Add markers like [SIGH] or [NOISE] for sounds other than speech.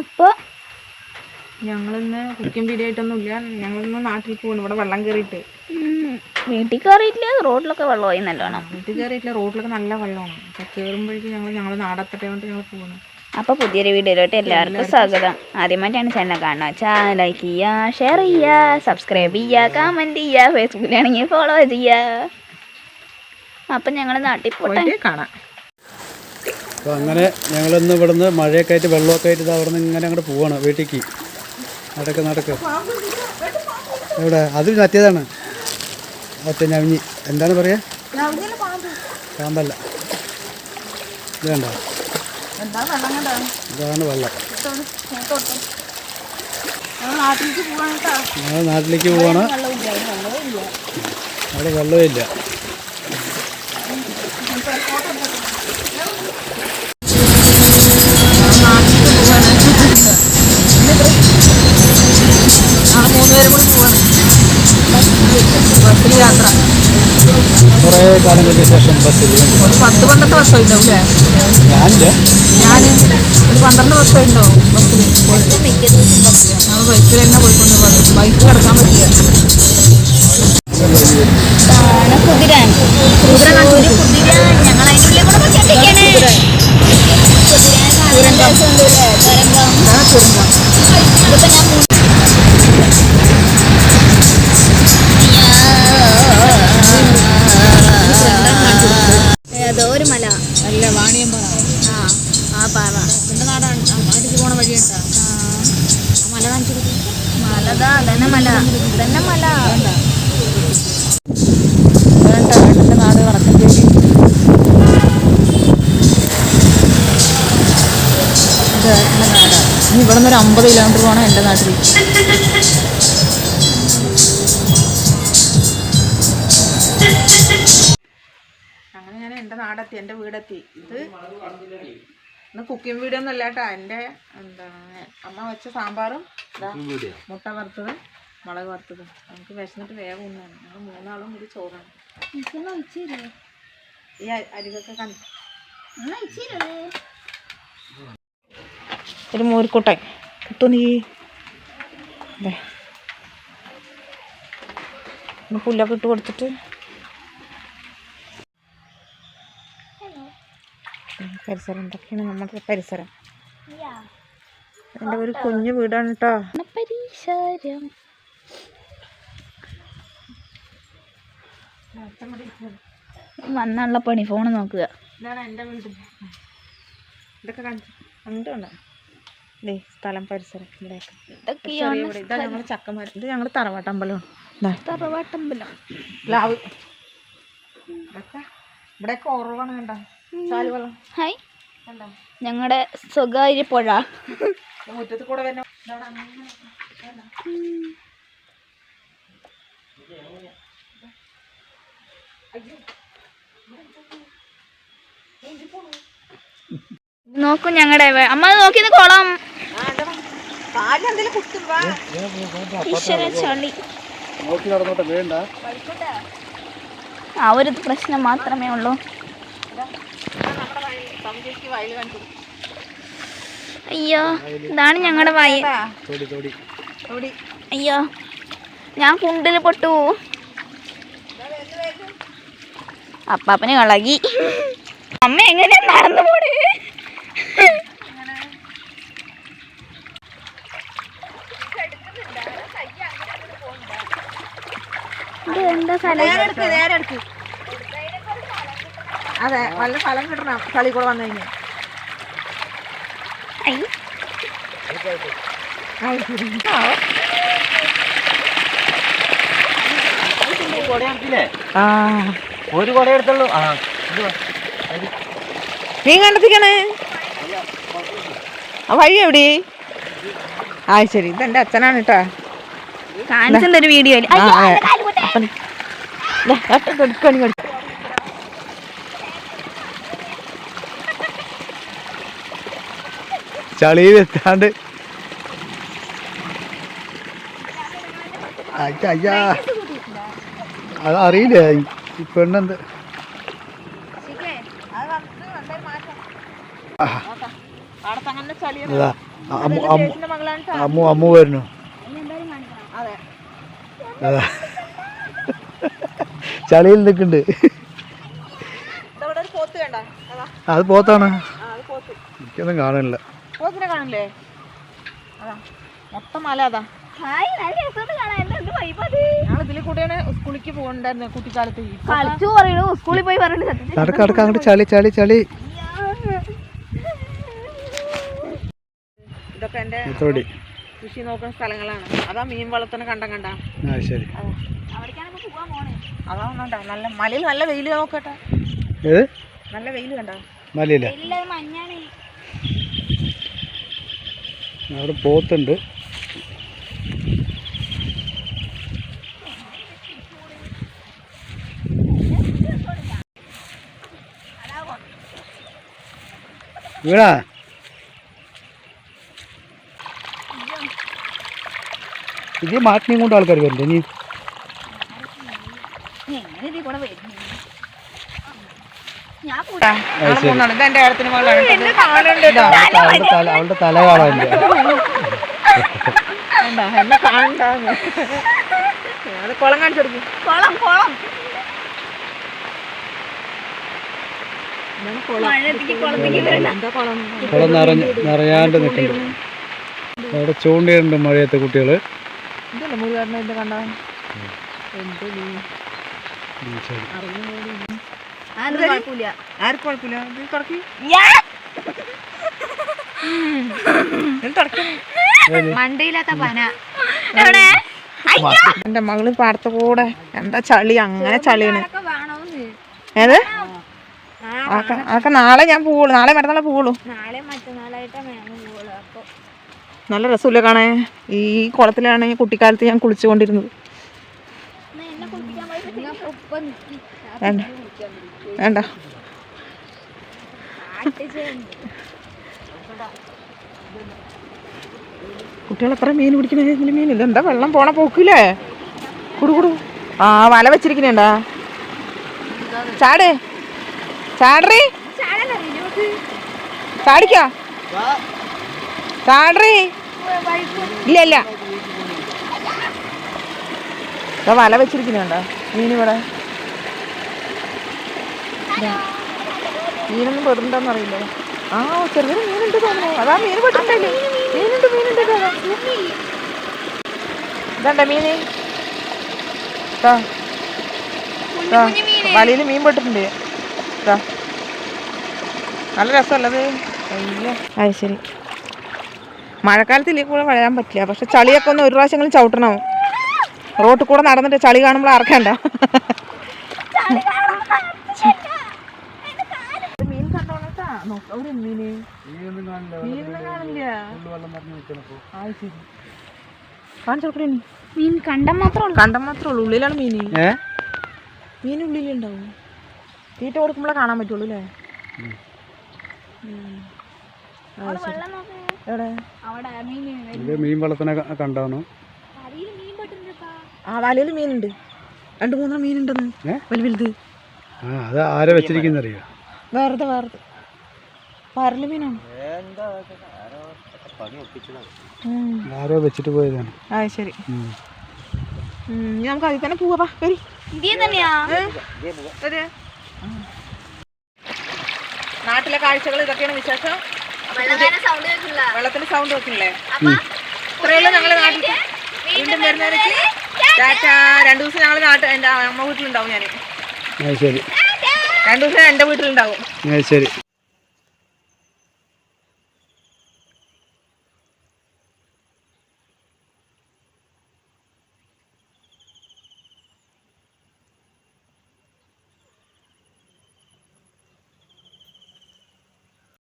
അപ്പോൾ ഞങ്ങളിന്ന് cooking video ആയിട്ടൊന്നുമില്ല. ഞങ്ങളിന്ന് നാട്ടിൽ പോകുന്നു ഇവിടെ വെള്ളം കയറിയിട്ട് വീട്ടിൽ കയറിയിട്ടില്ല റോഡിലൊക്കെ വെള്ളമായി നല്ലോണം. വീട്ടിൽ കയറിയിട്ടില്ല റോഡിലൊക്കെ നല്ല വെള്ളമാണ്. അപ്പോൾ കയറുമ്പോഴേക്കും ഞങ്ങൾ ഞങ്ങൾ നാടത്തട്ടേ കൊണ്ട് ഞങ്ങൾ പോകുന്നു അപ്പോൾ പുതിയൊരു വീഡിയോയിലോട്ട് എല്ലാവർക്കും സ്വാഗതം. ആദ്യമായിട്ടാണ് ചാനൽ കാണുക ചാനൽ ലൈക്ക് ചെയ്യുക ഷെയർ ചെയ്യുക സബ്സ്ക്രൈബ് ചെയ്യുക കമന്റ് ചെയ്യുക ഫേസ്ബുക്കിലാണെങ്കിൽ ഫോളോ ചെയ്യുക. അപ്പം ഞങ്ങൾ നാട്ടിൽ പോട്ടെ. കാണാം. അപ്പോൾ അങ്ങനെ ഞങ്ങളിന്ന് ഇവിടുന്ന് മഴയൊക്കെ ആയിട്ട് വെള്ളമൊക്കെ ആയിട്ട് ഇത് അവിടെ നിന്ന് ഇങ്ങനെ അങ്ങോട്ട് പോവാണ് വീട്ടിലേക്ക് നടക്ക് നടക്ക്. എവിടെ? അത് മറ്റേതാണ് മറ്റേ ഞവിഞ്ഞി. എന്താണ് പറയുക പാമ്പല്ല. ഇത് കണ്ടാണ് ഇതാണ് വെള്ളം. ഞങ്ങൾ നാട്ടിലേക്ക് പോവാണ്. അവിടെ വെള്ളമില്ല. കുറേ കാലങ്ങൾക്ക് ശേഷം ബസ്സിൽ ഒരു പത്ത് പന്ത്രണ്ട് വർഷം ഉണ്ടാവും ഞാനില്ല. ഞാൻ ഒരു പന്ത്രണ്ട് വർഷം ഉണ്ടാവും ബസ്സിൽ ഞങ്ങൾ ബൈക്കിൽ തന്നെ പോയിക്കൊണ്ട് ബൈക്ക് കിടക്കാൻ പറ്റില്ല. കുതിരാൻ. കുതിരാൻ കാണാൻ ഏതോ ഒരു മല. അല്ല വാണിയമ്പറ. ആ ആ പാറ. എന്റെ നാടാണ്. നാട്ടിലേക്ക് പോണ വഴിയുണ്ടോ. മല കാണിച്ചു മലതാ അതന്നെ മല. ഇതന്നെ മല. വേണ്ട എന്റെ നാട് വടക്കഞ്ചേരി ഇനി ഇവിടെ നിന്ന് ഒരു അമ്പത് കിലോമീറ്റർ പോകണം എന്റെ നാട്ടിൽ. അങ്ങനെ ഞാൻ എന്റെ നാടെത്തി എന്റെ വീടെത്തി. ഇത് ഇന്ന് കുക്കിംഗ് വീഡിയോ ഒന്നും അല്ല കേട്ടോ. എന്റെ എന്താണ് അമ്മ വെച്ച സാമ്പാറും മുട്ട വറുത്തത് മുളക് വറുത്തത്. നമുക്ക് വിശന്നിട്ട് വേഗം ഒന്നാണ് ഞങ്ങൾ മൂന്നാളും കൂടി ചോറാണ്. ഈ അരികൊക്കെ കാണിക്കും ഒരു മോരിക്കൂട്ടെ കിട്ടു നീ ദേ. ഇന്ന് പുല്ലൊക്കെ ഇട്ട് കൊടുത്തിട്ട്. പരിസരം എന്തൊക്കെയാണ് നമ്മുടെ പരിസരം? എന്റെ ഒരു കുഞ്ഞു വീടാണ് കേട്ടോ പരിസരം. വന്നുള്ള പണി ഫോണ് നോക്കുക. ഇതാണ് എന്റെ വീട്. ഇതൊക്കെ കണ്ടു കണ്ടുണ്ടോ സ്ഥലം പരിസരം. ഇതാ ഞങ്ങൾ ചക്കമരം. ഇത് ഞങ്ങൾ തറവാട്ടമ്പലമാണ്. ഇതാ തറവാട്ടമ്പലം. പ്ലാവ് ഇവിടെ കണ്ട? ചാലുവെള്ളം ഹായ്. കണ്ടോ? ഞങ്ങളുടെ സ്വകാര്യ പുഴ. മുറ്റത്ത് കൂടെ വരുന്ന അയ്യോ? നോക്കൂ ഞങ്ങളുടെ അമ്മ നോക്കിയത് കുളം. ആ, ചളി നോക്കി ഒരു പ്രശ്നം മാത്രമേ ഉള്ളൂ. അയ്യോ ഇതാണ് ഞങ്ങളുടെ വയൽ. തോടി തോടി. ഓടി അയ്യോ ഞാൻ കുണ്ടിൽ പൊട്ടു. അപ്പാപ്പനെ ഇളകി. അമ്മ എങ്ങനെയാ നടന്നു പോണ് ഇത് എന്താ സ്ഥലം അതെ നല്ല ഫലം കിട്ടണം. കളി കൂടെ വന്നു കഴിഞ്ഞാൽ ഒരു കുട എടുത്തുള്ളൂ. ആ നീ കണ്ടെത്തിക്കണേ. ആ വഴി എവിടെ? ആ ശരി. ഇതെന്റെ അച്ഛനാണ് കേട്ടോ. കാണിച്ചിട്ടുണ്ട് ഒരു [LAUGHS] കൊടുക്ക ചളിയിൽ എത്താണ്ട് അയ്യാ. അത് അറിയില്ല? ഈ പെണ്ണെന്ത്? അമ്മു അമ്മു വരുന്നു. അതാ. ചളിയിൽ നിൽക്കുന്നുണ്ട്. ഇതവിടെ ഒരു പോത്ത് കണ്ട? അതാ. അത് പോത്താണ്. ആ അത് പോത്ത്. എനിക്കൊന്നും കാണില്ല മൊത്തം മല അതാ. സ്കൂളിലേക്ക് പോകണ്ടായിരുന്നു കുട്ടിക്കാലത്ത്. സ്കൂളിൽ പോയി നടക്ക നടക്ക അങ്ങോട്ട് ചളി ചളി ചളി. ഇതൊക്കെ എന്റെ കൃഷി നോക്കുന്ന സ്ഥലങ്ങളാണ്. അതാ മീൻ വളർത്തുന്ന കണ്ടം കണ്ടാ. ആ ശരി അവിടേക്കാണ് നമുക്ക് പോവാൻ പോണേ അതാ നല്ല മലയിൽ നല്ല വെയിൽ നോക്കട്ടെ. നല്ല വെയിൽ കണ്ടോ? മലയില്ല ഇല്ല മഞ്ഞാണ്. അവിടെ പോത്തുണ്ട്. വീടാ ഇത് മാറ്റിനെയും കൊണ്ട് ആൾക്കാർ വരുന്നുണ്ട് നീ എങ്ങനെ ഇതിൽ കൂടെ വരുന്നു ഞാൻ കൂട്ടാ ഇത് എന്റെ ഏടത്തിന് മകളാണ്. എന്നെ കാണുന്നുണ്ട്. അവളുടെ തല അവളുടെ തല കാണാനില്ല എന്നെ കുളം കാണിച്ചു കൊടുക്കും. കുളം കുളം. കുളം. നിറഞ്ഞ് നിറയാണ്ട് നിൽക്കുന്നുണ്ട്. അവിടെ ചൂണ്ടയുണ്ട് മഴയത്തെ കുട്ടികൾ ഇത് കണ്ട? ആർക്കും കുഴപ്പമില്ല. ഇത് തുടക്കി മണ്ടയില്ലാത്ത പന. എന്റെ മകൾ പാടത്ത കൂടെ. എന്താ ചളി? അങ്ങനെ ചളിയാണ്. അതൊക്കെ ഏത്? ആക്ക നാളെ ഞാൻ പോവുള്ളൂ. നാളെ മറ്റന്നാളെ പോവുള്ളൂ. നല്ല രസമില്ല കാണേ ഈ കുളത്തിലാണ് കുട്ടിക്കാലത്ത് ഞാൻ കുളിച്ചുകൊണ്ടിരുന്നത് എന്നാ എന്നെ കുളിപ്പിക്കാൻ പോയിട്ട് ഒപ്പം വേണ്ട. വേണ്ട. കുട്ടികൾ എത്ര മീൻ പിടിക്കണേ? ഇതിൽ മീൻ ഇത് എന്താ വെള്ളം പോണ പോക്കില്ലേ? കുടു കുടു. ആ വല വെച്ചിരിക്കണേണ്ടാ ചാട്. ചാടറി. ചാടിക്കോ? ചാടറി. ഇല്ല ഇല്ല. ഇതാ വല വെച്ചിരിക്കുന്നുണ്ടോ? മീൻ ഇവിടെ. മീനൊന്നും പെടുന്നുണ്ടോന്ന് അറിയില്ല? ആ ചെറിയൊരു മീനുണ്ട് തോന്നുന്നു. അതാ മീൻ പെട്ടിട്ടുണ്ടല്ലേ? മീനുണ്ട് മീനുണ്ട് ഇതാ. ഇതാണ്ട മീന്. വലയിൽ മീൻ പെട്ടിട്ടുണ്ട്. നല്ല രസമല്ലത് അത്? ശരി. മഴക്കാലത്ത് ഇതിൽ കൂടെ വരാൻ പറ്റില്ല. പക്ഷെ ചളിയൊക്കെ ഒന്ന് ഒരു പ്രാവശ്യങ്ങളും ചവിട്ടണം? റോട്ടിൽ കൂടെ നടന്നിട്ട് ചളി കാണുമ്പോൾ അറക്കണ്ട മീൻ ഒരു മീന്. മീൻ കണ്ടം മാത്രം കണ്ടം മാത്രമേ ഉള്ളൂ. ഉള്ളിലാണ് മീന്. മീൻ ഉള്ളിലുണ്ടാവും തീറ്റ കൊടുക്കുമ്പോഴേ കാണാൻ പറ്റുള്ളൂ അല്ലേ? എവിടെ? അവിടെ മീൻ വളർത്തനെ കണ്ടാണോ ആ വലയിൽ മീനുണ്ട്. രണ്ട് മൂന്ന് മീനുണ്ടെന്ന്. വലിയ വലുത് ആ അത് ആരെ വെച്ചിരിക്കുന്നറിയോ? വേറത് വേറത്. പരൽ മീനാണ്. ആരോ വെച്ചിട്ട് പോയതാണ്. ആ ശരി. നമുക്ക് അതിൽ തന്നെ പോവാ വരി. നാട്ടിലെ കാഴ്ചകൾ ഇതൊക്കെയാണ് വിശേഷം. വെള്ളത്തിന്റെ സൗണ്ട് വെക്കുന്നില്ലേ ഇത്രയുള്ള ഞങ്ങൾ നാട്ടിൽ. വീണ്ടും വരുന്നവർക്ക് ടാറ്റ രണ്ടു ദിവസം ഞങ്ങൾ നാട്ടിൽ എന്റെ അമ്മ വീട്ടിലുണ്ടാവും ഞാൻ ശരി. രണ്ടു ദിവസം എന്റെ വീട്ടിലുണ്ടാവും. ശരി.